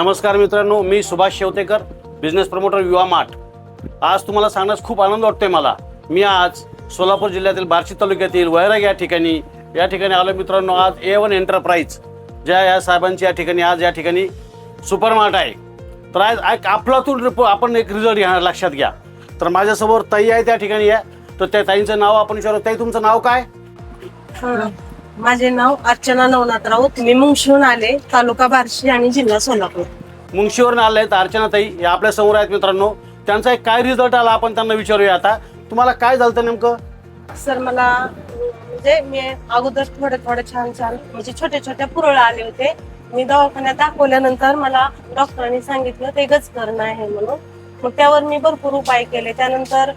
नमस्कार मित्रांनो मी Subhash Shevatekar business promoter Yuva Mart. आज तुम्हाला सांगण्यास खूप आनंद वाटतोय मला. मी आज सोलापूर जिल्ह्यातील बार्शी तालुक्यातील वैराग या ठिकाणी या ठिकाणी आलो मित्रांनो आज ए वन एंटरप्राइज ज्या या साहेबांची या ठिकाणी आज या ठिकाणी सुपर मार्ट आहे. तर आज एक आपलातून रिपो आपण एक रिझल्ट घेणार लक्षात घ्या. तर माझ्यासमोर ताई आहे त्या ठिकाणी या. तर त्या ताईंचं नाव आपण विचारू. ताई तुमचं नाव काय? माझे नाव अर्चना नवनाथ राऊत. मी मुंगशीहून आले तालुका बार्शी आणि जिल्हा सोलापूर. मुंगशीवरून आले आहेत अर्चना ताई हे आपल्यासमोर आहेत मित्रांनो. त्यांचा एक काय रिझल्ट आला आपण त्यांना विचारूया आता. तुम्हाला काय झालं होतं नेमकं? सर मला म्हणजे मी अगोदर थोडे थोडे छान छान म्हणजे छोटे छोटे पुरळ आले होते. मी दवाखान्यात दाखवल्यानंतर मला डॉक्टरांनी सांगितलं ते गजकरण आहे म्हणून. मग त्यावर मी भरपूर उपाय केले. त्यानंतर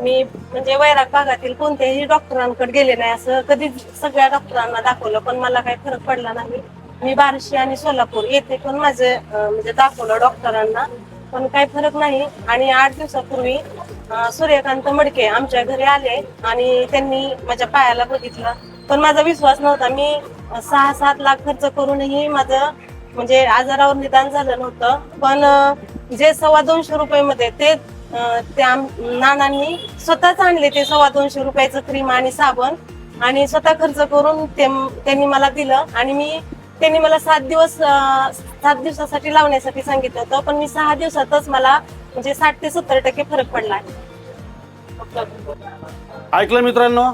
मी म्हणजे वैराग भागातील कोणत्याही डॉक्टरांकडे गेले नाही असं कधीच सगळ्या डॉक्टरांना दाखवलं पण मला काही फरक पडला नाही. मी बार्शी आणि सोलापूर येथे पण माझे म्हणजे दाखवलं डॉक्टरांना पण काही फरक नाही. आणि आठ दिवसापूर्वी सूर्यकांत मडके आमच्या घरी आले आणि त्यांनी माझ्या पायाला बघितलं. पण माझा विश्वास नव्हता. मी सहा सात लाख खर्च करूनही माझं म्हणजे आजारावर निदान झालं नव्हतं. पण जे सव्वा दोनशे रुपये मध्ये ते त्या नानांनी स्वतःच आणले ते सव्वा दोनशे रुपयाचं क्रीम आणि साबण. आणि स्वतः खर्च करून ते त्यांनी मला दिलं. आणि मी त्यांनी मला सात दिवस सात दिवसासाठी लावण्यासाठी सांगितलं होतं. पण मी सहा दिवसातच मला म्हणजे साठ ते सत्तर टक्के फरक पडला. ऐकलं मित्रांनो?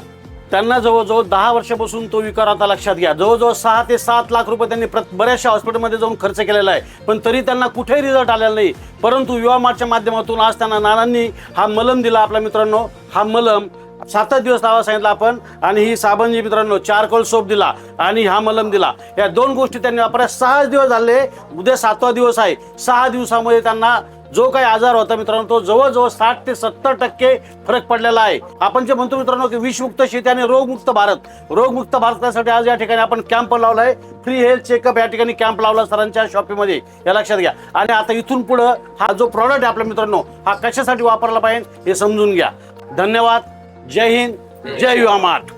त्यांना जवळजवळ दहा वर्षापासून तो विकार आता लक्षात घ्या. जवळजवळ सहा ते सात लाख रुपये त्यांनी प्रत बऱ्याचशा हॉस्पिटलमध्ये जाऊन खर्च केलेला आहे. पण तरी त्यांना कुठेही रिझल्ट आलेला नाही. परंतु युवा मार्टच्या माध्यमातून आज त्यांना नानांनी हा मलम दिला आपल्या मित्रांनो. हा मलम सातच दिवस लावा सांगितलं आपण. आणि ही साबण जी मित्रांनो चारकोल सोप दिला आणि हा मलम दिला. या दोन गोष्टी त्यांनी वापरल्या. सहा दिवस झाले उद्या सातवा दिवस आहे. सहा दिवसामध्ये त्यांना जो काही आजार होता मित्रांनो तो जवळजवळ साठ ते सत्तर टक्के फरक पडलेला आहे. आपण जे म्हणतो मित्रांनो की विषमुक्त शेती आणि रोगमुक्त भारत. रोगमुक्त भारतासाठी आज या ठिकाणी आपण कॅम्प लावलाय. फ्री हेल्थ चेकअप या ठिकाणी कॅम्प लावला सरांच्या शॉपीमध्ये या लक्षात घ्या. आणि आता इथून पुढं हा जो प्रॉडक्ट आहे आपल्या मित्रांनो हा कशासाठी वापरला पाहिजे हे समजून घ्या. धन्यवाद. जय हिंद जय युवा मार्ट